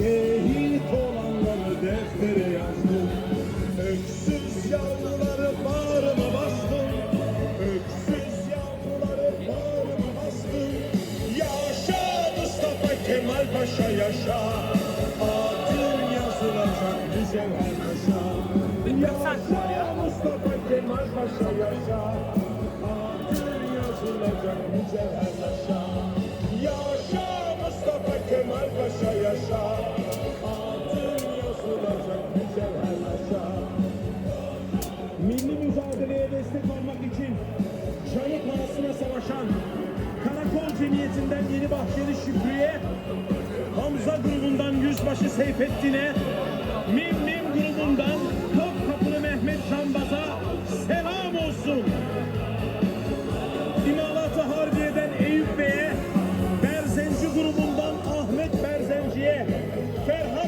Şehit olanları deftere yazdım. Öksüz yavruları bağrıma bastım. Öksüz yavruları bağrıma bastım. Yaşa Mustafa Kemal Paşa yaşa. Adın yazılacak mücevher taşa Yaşa Mustafa Kemal Paşa yaşa Milli destek olmak için canı pahasına savaşan Karakol Cemiyeti'nden Yeni Bahçeli Şükrü'ye Hamza grubundan Yüzbaşı Seyfettin'e Mim Ferhat